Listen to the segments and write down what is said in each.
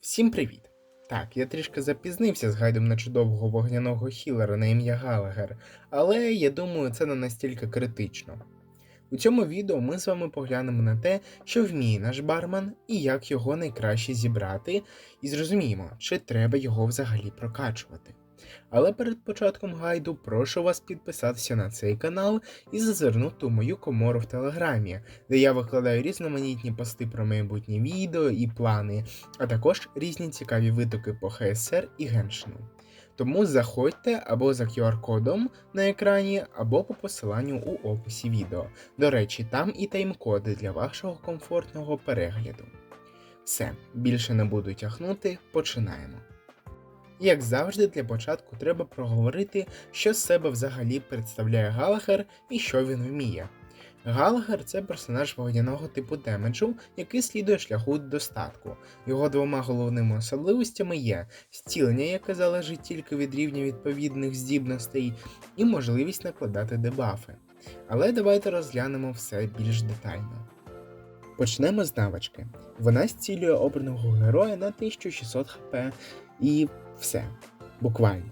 Всім привіт! Так, я трішки запізнився з гайдом на чудового вогняного хілера на ім'я Галагер, але я думаю, це не настільки критично. У цьому відео ми з вами поглянемо на те, що вміє наш бармен і як його найкраще зібрати, і зрозуміємо, чи треба його взагалі прокачувати. Але перед початком гайду прошу вас підписатися на цей канал і зазирнути у мою комору в телеграмі, де я викладаю різноманітні пости про майбутні відео і плани, а також різні цікаві витоки по ХСР і Геншину. Тому заходьте або за QR-кодом на екрані, або по посиланню у описі відео. До речі, там і тайм-коди для вашого комфортного перегляду. Все, більше не буду тягнути, починаємо. Як завжди, для початку треба проговорити, що з себе взагалі представляє Галагер і що він вміє. Галагер це персонаж вогняного типу демеджу, який слідує шляху достатку. Його двома головними особливостями є зцілення, яке залежить тільки від рівня відповідних здібностей, і можливість накладати дебафи. Але давайте розглянемо все більш детально. Почнемо з навички. Вона зцілює обраного героя на 1600 хп і все. Буквально.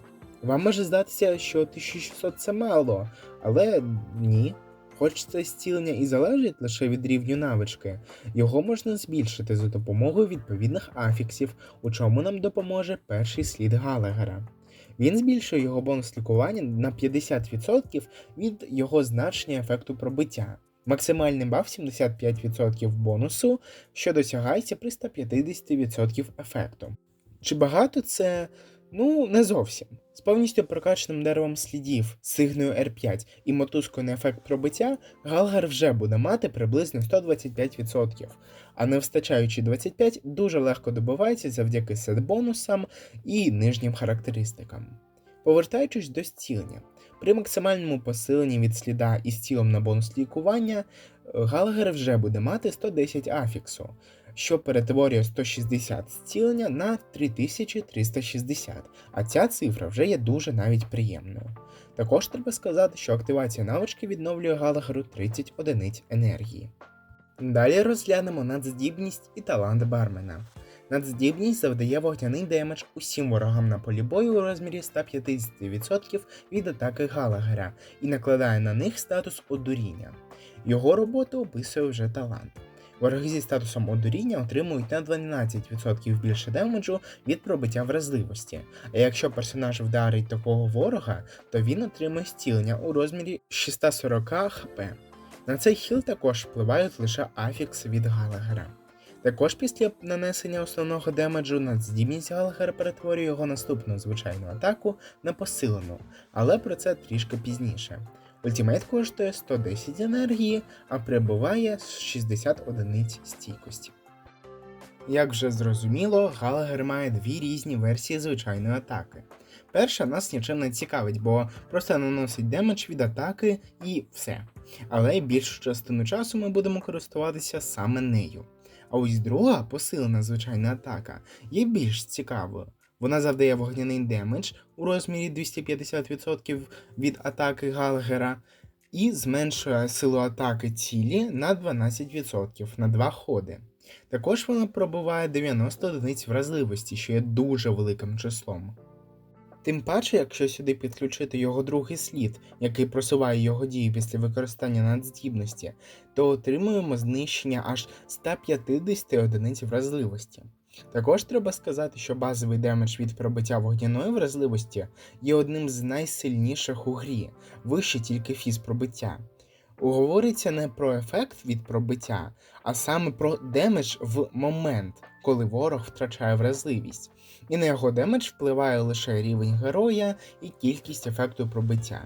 Вам може здатися, що 1600 це мало, але ні. Хоч це зцілення і залежить лише від рівню навички, його можна збільшити за допомогою відповідних афіксів, у чому нам допоможе перший слід Галагера. Він збільшує його бонус лікування на 50% від його значення ефекту пробиття. Максимальний баф 75% бонусу, що досягається при 150% ефекту. Чи багато це? Ну, не зовсім. З повністю прокачаним деревом слідів, сигною R5 і мотузкою на ефект пробиття, Галгар вже буде мати приблизно 125%, а не встачаючи 25 дуже легко добивається завдяки сет-бонусам і нижнім характеристикам. Повертаючись до зцілення, при максимальному посиленні від сліда із цілом на бонус лікування, Галагер вже буде мати 110 афіксу, що перетворює 160 зцілення на 3360, а ця цифра вже є дуже навіть приємною. Також треба сказати, що активація навички відновлює Галагеру 30 одиниць енергії. Далі розглянемо надздібність і талант бармена. Надздібність завдає вогняний демедж усім ворогам на полі бою у розмірі 150% від атаки Галагера і накладає на них статус одуріння. Його роботу описує вже талант. Вороги зі статусом одуріння отримують на 12% більше демеджу від пробиття вразливості, а якщо персонаж вдарить такого ворога, то він отримує зцілення у розмірі 640 хп. На цей хіл також впливають лише афікси від Галагера. Також після нанесення основного демеджу надздібність Галагера перетворює його наступну звичайну атаку на посилену, але про це трішки пізніше. Ультимейт коштує 110 енергії, а прибуває 60 одиниць стійкості. Як вже зрозуміло, Галагер має дві різні версії звичайної атаки. Перша нас нічим не цікавить, бо просто наносить демедж від атаки і все. Але більшу частину часу ми будемо користуватися саме нею. А ось друга посилена звичайна атака є більш цікавою. Вона завдає вогняний демедж у розмірі 250% від атаки Галагера і зменшує силу атаки цілі на 12% на 2 ходи. Також вона пробуває 90 одиниць вразливості, що є дуже великим числом. Тим паче, якщо сюди підключити його другий слід, який просуває його дію після використання надздібності, то отримуємо знищення аж 150 одиниць вразливості. Також треба сказати, що базовий демедж від пробиття вогняної вразливості є одним з найсильніших у грі, вище тільки фіз пробиття. Говориться не про ефект від пробиття, а саме про демедж в момент, коли ворог втрачає вразливість, і на його демедж впливає лише рівень героя і кількість ефекту пробиття.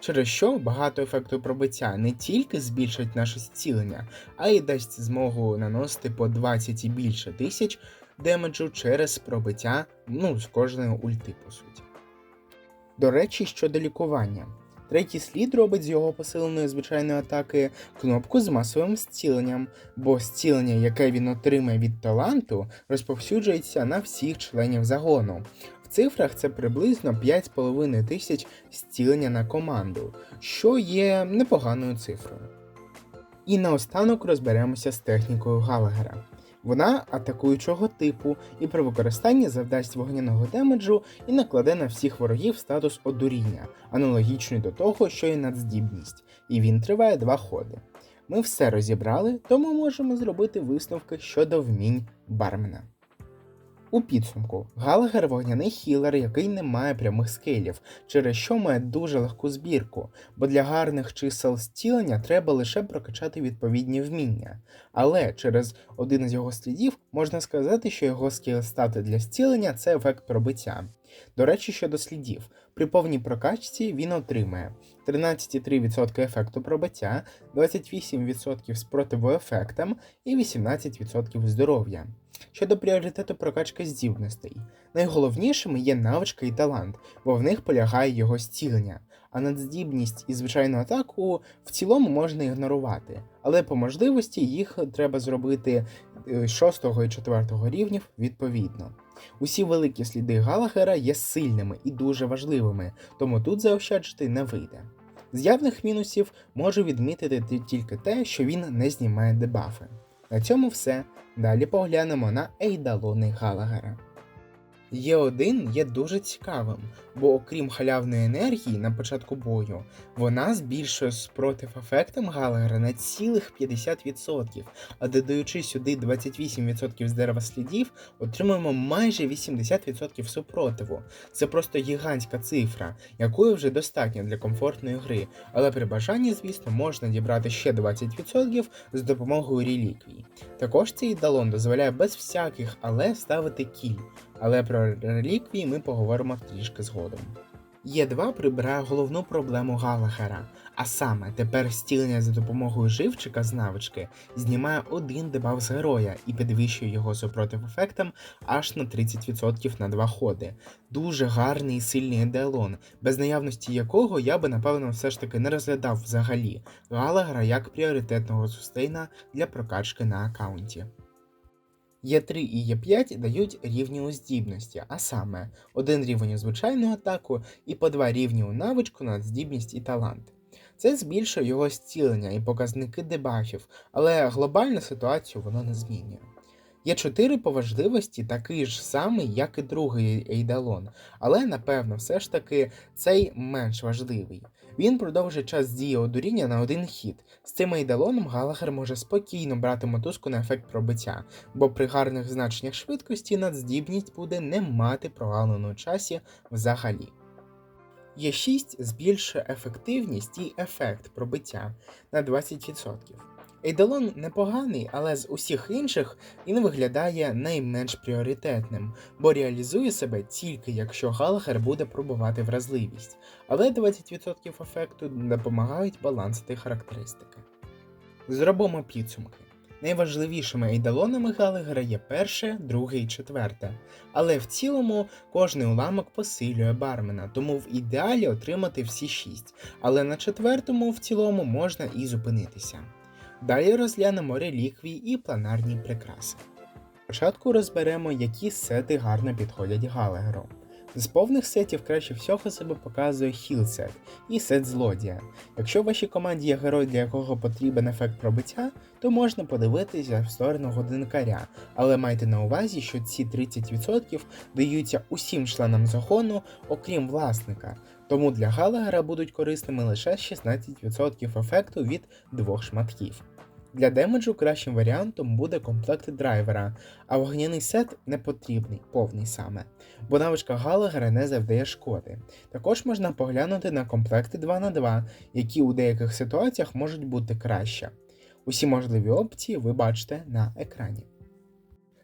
Через що багато ефекту пробиття не тільки збільшить наше зцілення, а й дасть змогу наносити по 20 і більше тисяч демеджу через пробиття ну, з кожної ульти, по суті. До речі, щодо лікування. Третій слід робить з його посиленої звичайної атаки кнопку з масовим зціленням, бо зцілення, яке він отримає від таланту, розповсюджується на всіх членів загону. В цифрах це приблизно 5,5 тисяч зцілення на команду, що є непоганою цифрою. І наостанок розберемося з технікою Галагера. Вона атакуючого типу і при використанні завдасть вогняного демеджу і накладе на всіх ворогів статус одуріння, аналогічний до того, що і надздібність, і він триває два ходи. Ми все розібрали, тому можемо зробити висновки щодо вмінь бармена. У підсумку Галагер вогняний хілер, який не має прямих скейлів, через що має дуже легку збірку, бо для гарних чисел зцілення треба лише прокачати відповідні вміння. Але через один з його слідів можна сказати, що його скіл стати для зцілення це ефект пробиття. До речі, щодо слідів, при повній прокачці він отримає 13,3% ефекту пробиття, 28% спротиву ефектам і 18% здоров'я. Щодо пріоритету прокачки здібностей, найголовнішими є навичка і талант, бо в них полягає його зцілення, а надздібність і звичайну атаку в цілому можна ігнорувати, але по можливості їх треба зробити 6 і 4 рівнів відповідно. Усі великі сліди Галагера є сильними і дуже важливими, тому тут заощаджити не вийде. З явних мінусів можу відмітити тільки те, що він не знімає дебафи. На цьому все. Далі поглянемо на ейдалони Галагера. Є1 є дуже цікавим, бо окрім халявної енергії на початку бою, вона збільшує спротив ефектам Галагера на цілих 50%, а додаючи сюди 28% з дерева слідів, отримуємо майже 80% супротиву. Це просто гігантська цифра, якої вже достатньо для комфортної гри, але при бажанні, звісно, можна дібрати ще 20% з допомогою реліквій. Також цей далон дозволяє без всяких але ставити кіль але про реліквії ми поговоримо трішки згодом. Є2 прибирає головну проблему Галагера, а саме тепер стілення за допомогою живчика з навички знімає один дебаф з героя і підвищує його супротив ефектам аж на 30% на два ходи. Дуже гарний і сильний еделон, без наявності якого я би напевно все ж таки не розглядав взагалі Галагера як пріоритетного сустейна для прокачки на аккаунті. Є3 і Є5 дають рівні у здібності, а саме один рівень у звичайну атаку і по два рівні у навичку на здібність і талант. Це збільшує його зцілення і показники дебафів, але глобальну ситуацію воно не змінює. Є 4 по важливості такий ж самий, як і другий Ейдалон, але напевно все ж таки цей менш важливий. Він продовжує час дії одуріння на один хід. З цим айдалоном Галагер може спокійно брати мотузку на ефект пробиття, бо при гарних значеннях швидкості надздібність буде не мати прогалену часі взагалі. Є 6 збільшує ефективність і ефект пробиття на 20%. Ейдалон непоганий, але з усіх інших він виглядає найменш пріоритетним, бо реалізує себе тільки якщо Галагер буде пробувати вразливість, але 20% ефекту допомагають балансити характеристики. Зробимо підсумки. Найважливішими ейдалонами Галагера є перше, друге і четверте, але в цілому кожний уламок посилює бармена, тому в ідеалі отримати всі шість, але на четвертому в цілому можна і зупинитися. Далі розглянемо реліквії і планарні прикраси. Спочатку розберемо, які сети гарно підходять Галагеру. З повних сетів краще всього себе показує хіл-сет і сет злодія. Якщо в вашій команді є герой, для якого потрібен ефект пробиття, то можна подивитися в сторону годинкаря, але майте на увазі, що ці 30% даються усім членам загону, окрім власника, тому для Галагера будуть корисними лише 16% ефекту від двох шматків. Для демеджу кращим варіантом буде комплект драйвера, а вогняний сет не потрібний, повний саме, бо навичка Галагера не завдає шкоди. Також можна поглянути на комплекти 2х2, які у деяких ситуаціях можуть бути краще. Усі можливі опції ви бачите на екрані.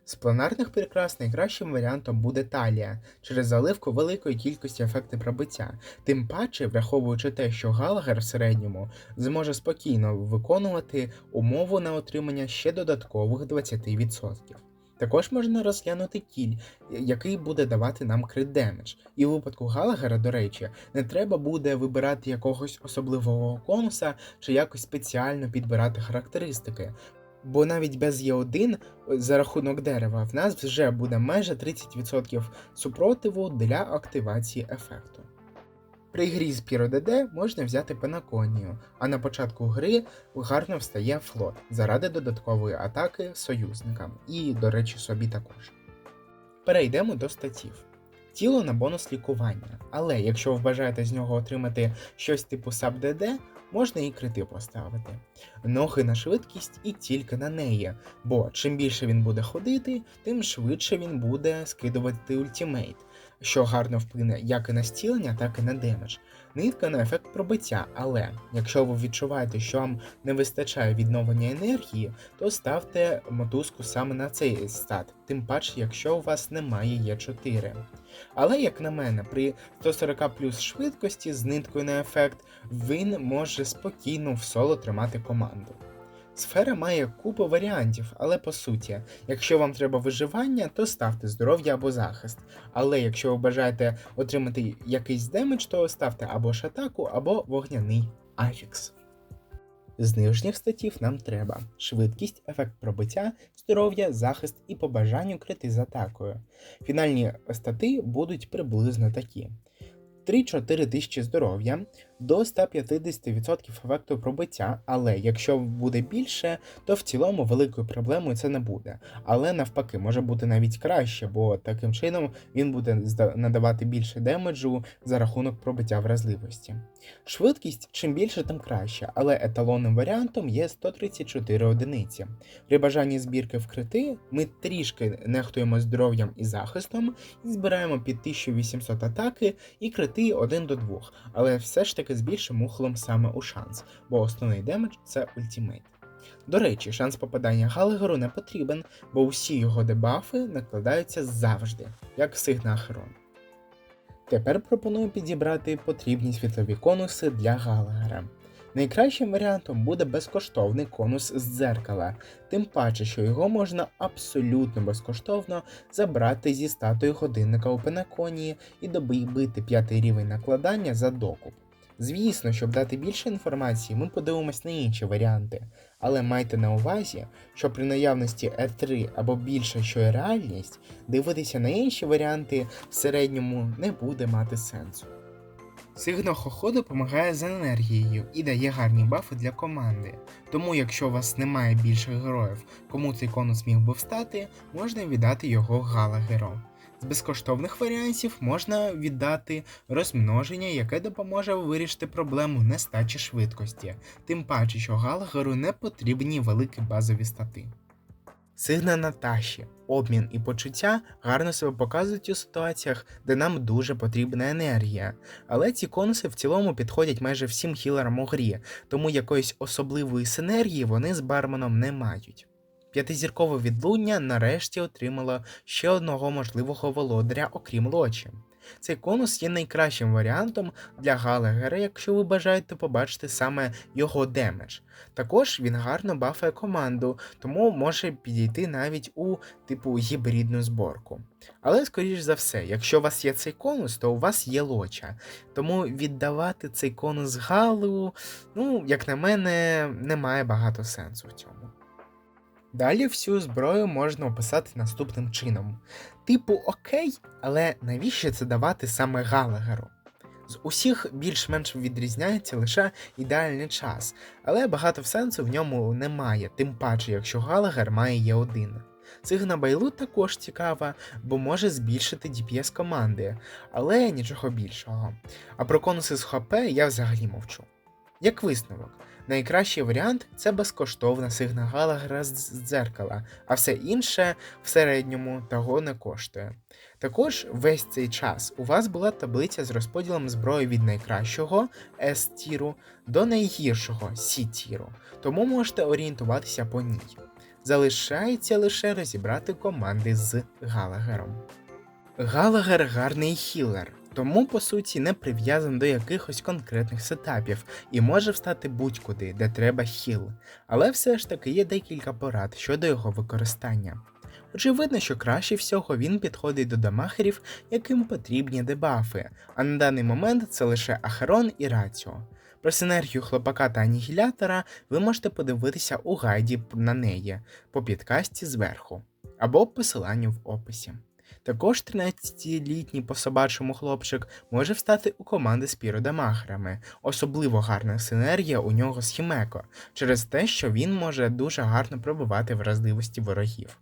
З планарних прикрас найкращим варіантом буде талія через заливку великої кількості ефекти пробиття, тим паче, враховуючи те, що Галагер в середньому зможе спокійно виконувати умову на отримання ще додаткових 20%. Також можна розглянути кіль, який буде давати нам крит демедж. І в випадку Галагера, до речі, не треба буде вибирати якогось особливого конуса чи якось спеціально підбирати характеристики. Бо навіть без Є1 за рахунок дерева в нас вже буде майже 30% супротиву для активації ефекту. При грі з Піро можна взяти пенаконію, а на початку гри гарно встає флот заради додаткової атаки союзникам і, до речі, собі також. Перейдемо до статів. Тіло на бонус лікування, але якщо ви бажаєте з нього отримати щось типу САП-ДД, можна і крити поставити. Ноги на швидкість і тільки на неї, бо чим більше він буде ходити, тим швидше він буде скидувати ультимейт, що гарно вплине як і на стілення, так і на демедж. Нитка на ефект пробиття, але якщо ви відчуваєте, що вам не вистачає відновлення енергії, то ставте мотузку саме на цей стат, тим паче, якщо у вас немає Є4. Але, як на мене, при 140 плюс швидкості з ниткою на ефект він може спокійно в соло тримати команду. Сфера має купу варіантів, але по суті, якщо вам треба виживання, то ставте здоров'я або захист. Але якщо ви бажаєте отримати якийсь демедж, то ставте або ж атаку, або вогняний афікс. З нижніх статів нам треба швидкість, ефект пробиття, здоров'я, захист і по бажанню крити з атакою. Фінальні стати будуть приблизно такі: 3-4 тисячі здоров'я, до 150% ефекту пробиття, але якщо буде більше, то в цілому великою проблемою це не буде. Але навпаки, може бути навіть краще, бо таким чином він буде надавати більше демеджу за рахунок пробиття вразливості. Швидкість чим більше, тим краще, але еталонним варіантом є 134 одиниці. При бажанні збірки вкрити ми трішки нехтуємо здоров'ям і захистом і збираємо під 1800 атаки і крити 1 до 2, але все ж таки таки з більшим ухилом саме у шанс, бо основний демедж це ультимейт. До речі, шанс попадання Галагеру не потрібен, бо усі його дебафи накладаються завжди, як Сигнахерон. Тепер пропоную підібрати потрібні світлові конуси для Галагера. Найкращим варіантом буде безкоштовний конус з дзеркала, тим паче, що його можна абсолютно безкоштовно забрати зі статуї годинника у Пенаконії і добити п'ятий рівень накладання за докуп. Звісно, щоб дати більше інформації, ми подивимось на інші варіанти, але майте на увазі, що при наявності R3 або більше, що є реальність, дивитися на інші варіанти в середньому не буде мати сенсу. Сигно Хохо допомагає з енергією і дає гарні бафи для команди. Тому, якщо у вас немає більше героїв, кому цей конус міг би встати, можна віддати його Галагеру. З безкоштовних варіантів можна віддати розмноження, яке допоможе вирішити проблему нестачі швидкості, тим паче, що Галагеру не потрібні великі базові стати. Сигна Наташі, обмін і почуття гарно себе показують у ситуаціях, де нам дуже потрібна енергія, але ці конуси в цілому підходять майже всім хілерам у грі, тому якоїсь особливої синергії вони з барменом не мають. П'ятизіркове відлуння нарешті отримало ще одного можливого володаря, окрім лочі. Цей конус є найкращим варіантом для Галагера, якщо ви бажаєте побачити саме його демедж. Також він гарно бафає команду, тому може підійти навіть у типу гібридну зборку. Але, скоріш за все, якщо у вас є цей конус, то у вас є лоча. Тому віддавати цей конус Галу, ну, як на мене, немає багато сенсу в цьому. Далі всю зброю можна описати наступним чином: типу окей, але навіщо це давати саме Галагеру? З усіх більш-менш відрізняється лише ідеальний час, але багато сенсу в ньому немає, тим паче, якщо Галагер має є один. Цигна Байлу також цікава, бо може збільшити DPS команди, але нічого більшого. А про конуси з ХП я взагалі мовчу. Як висновок, найкращий варіант це безкоштовна сигнала гра з дзеркала, а все інше в середньому того не коштує. Також весь цей час у вас була таблиця з розподілом зброї від найкращого S-тіру до найгіршого C-тіру, тому можете орієнтуватися по ній. Залишається лише розібрати команди з Галагером. Галагер гарний хілер тому по суті не прив'язаний до якихось конкретних сетапів і може встати будь-куди, де треба хіл, але все ж таки є декілька порад щодо його використання. Очевидно, що краще всього він підходить до дамахерів, яким потрібні дебафи, а на даний момент це лише Ахерон і Раціо. Про синергію хлопака та анігілятора ви можете подивитися у гайді на неї по підкасті зверху або посиланню в описі. Також 13-літній по-собачому хлопчик може встати у команди з піродамахерами. Особливо гарна синергія у нього з Хімеко, через те, що він може дуже гарно пробивати вразливості ворогів.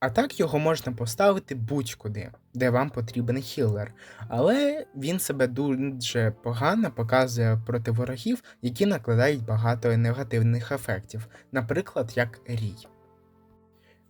А так його можна поставити будь-куди, де вам потрібен хілер, але він себе дуже погано показує проти ворогів, які накладають багато негативних ефектів, наприклад, як Рій.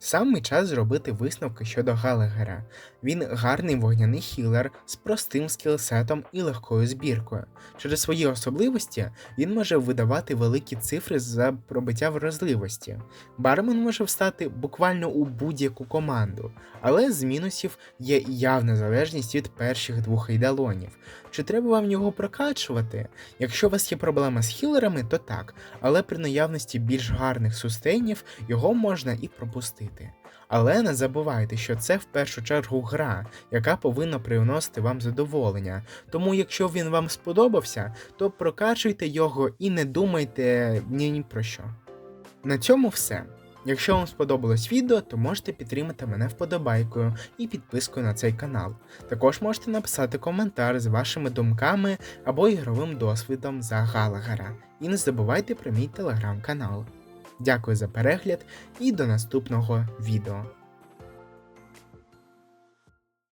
Саме час зробити висновки щодо Галагера. Він гарний вогняний хілер з простим скілсетом і легкою збіркою. Через свої особливості він може видавати великі цифри за пробиття вразливості. Бармен може встати буквально у будь-яку команду, але з мінусів є явна залежність від перших двох ейдалонів. Чи треба вам його прокачувати? Якщо у вас є проблема з хілерами, то так, але при наявності більш гарних сустейнів його можна і пропустити. Але не забувайте, що це в першу чергу гра, яка повинна приносити вам задоволення. Тому, якщо він вам сподобався, то прокачуйте його і не думайте ні, ні про що. На цьому все. Якщо вам сподобалось відео, то можете підтримати мене вподобайкою і підпискою на цей канал. Також можете написати коментар з вашими думками або ігровим досвідом за Галагера. І не забувайте про мій телеграм-канал. Дякую за перегляд і до наступного відео.